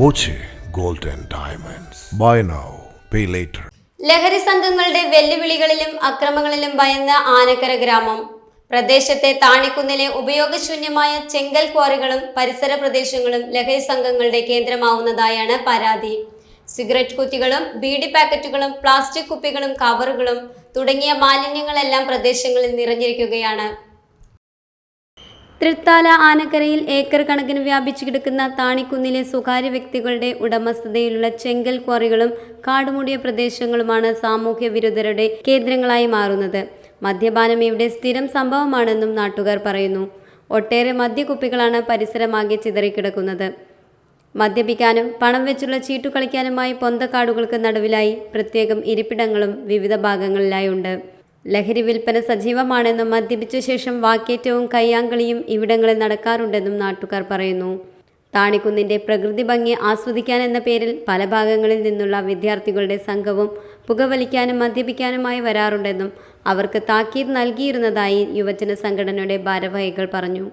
Boche gold and diamonds. Buy now pay later ലഹരി സംഘങ്ങളുടെ വെല്ലുവിളികളിലും അക്രമങ്ങളിലും ഭയന്ന ആനക്കര ഗ്രാമം. പ്രദേശത്തെ താണിക്കുന്നിലെ ഉപയോഗശൂന്യമായ ചെങ്കൽ ക്വാറികളും പരിസര പ്രദേശങ്ങളും ലഹരി സംഘങ്ങളുടെ കേന്ദ്രമാവുന്നതായാണ് പരാതി. സിഗരറ്റ് കുറ്റികളും ബീഡി പാക്കറ്റുകളും പ്ലാസ്റ്റിക് കുപ്പികളും കവറുകളും തുടങ്ങിയ മാലിന്യങ്ങളെല്ലാം പ്രദേശങ്ങളിൽ നിറഞ്ഞിരിക്കുകയാണ്. തൃത്താല ആനക്കരയിൽ ഏക്കർ കണക്കിന് വ്യാപിച്ചു കിടക്കുന്ന താണിക്കുന്നിലെ സ്വകാര്യ വ്യക്തികളുടെ ഉടമസ്ഥതയിലുള്ള ചെങ്കൽ ക്വാറികളും കാടുമൂടിയ പ്രദേശങ്ങളുമാണ് സാമൂഹ്യ വിരുദ്ധരുടെ കേന്ദ്രങ്ങളായി മാറുന്നത്. മദ്യപാനം ഇവിടെ സ്ഥിരം സംഭവമാണെന്നും നാട്ടുകാർ പറയുന്നു. ഒട്ടേറെ മദ്യക്കുപ്പികളാണ് പരിസരമാകെ ചിതറിക്കിടക്കുന്നത്. മദ്യപിക്കാനും പണം വെച്ചുള്ള ചീട്ടു കളിക്കാനുമായി പൊന്തക്കാടുകൾക്ക് നടുവിലായി പ്രത്യേകം ഇരിപ്പിടങ്ങളും വിവിധ ഭാഗങ്ങളിലായി ഉണ്ട് ലഹരി വിൽപ്പന സജീവമാണെന്നും മദ്യപിച്ച ശേഷം വാക്കേറ്റവും കയ്യാങ്കളിയും ഇവിടങ്ങളിൽ നടക്കാറുണ്ടെന്നും നാട്ടുകാർ പറയുന്നു. താണിക്കുന്നിന്റെ പ്രകൃതി ഭംഗി ആസ്വദിക്കാൻ എന്ന പേരിൽ പല ഭാഗങ്ങളിൽ നിന്നുള്ള വിദ്യാർത്ഥികളുടെ സംഘവും പുകവലിക്കാനും മദ്യപിക്കാനുമായി വരാറുണ്ടെന്നും അവർക്ക് താക്കീത് നൽകിയിരുന്നതായി യുവജന സംഘടനയുടെ ഭാരവാഹികൾ പറഞ്ഞു.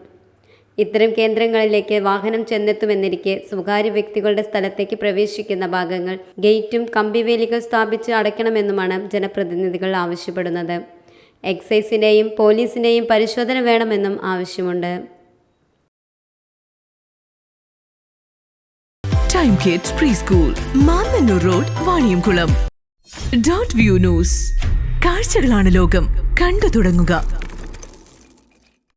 ഇത്തരം കേന്ദ്രങ്ങളിലേക്ക് വാഹനം ചെന്നെത്തുമെന്നിരിക്കെ സ്വകാര്യ വ്യക്തികളുടെ സ്ഥലത്തേക്ക് പ്രവേശിക്കുന്ന ഭാഗങ്ങൾ ഗേറ്റും കമ്പിവേലികൾ സ്ഥാപിച്ച് അടയ്ക്കണമെന്നുമാണ് ജനപ്രതിനിധികൾ ആവശ്യപ്പെടുന്നത്. എക്സൈസിന്റെയും പോലീസിന്റെയും പരിശോധന വേണമെന്നും ആവശ്യമുണ്ട്. Time kids pre school Mannanoor road Vaniyamkulam dot view news കാഴ്ചകളാണ് ലോകം. കണ്ടു തുടങ്ങുക.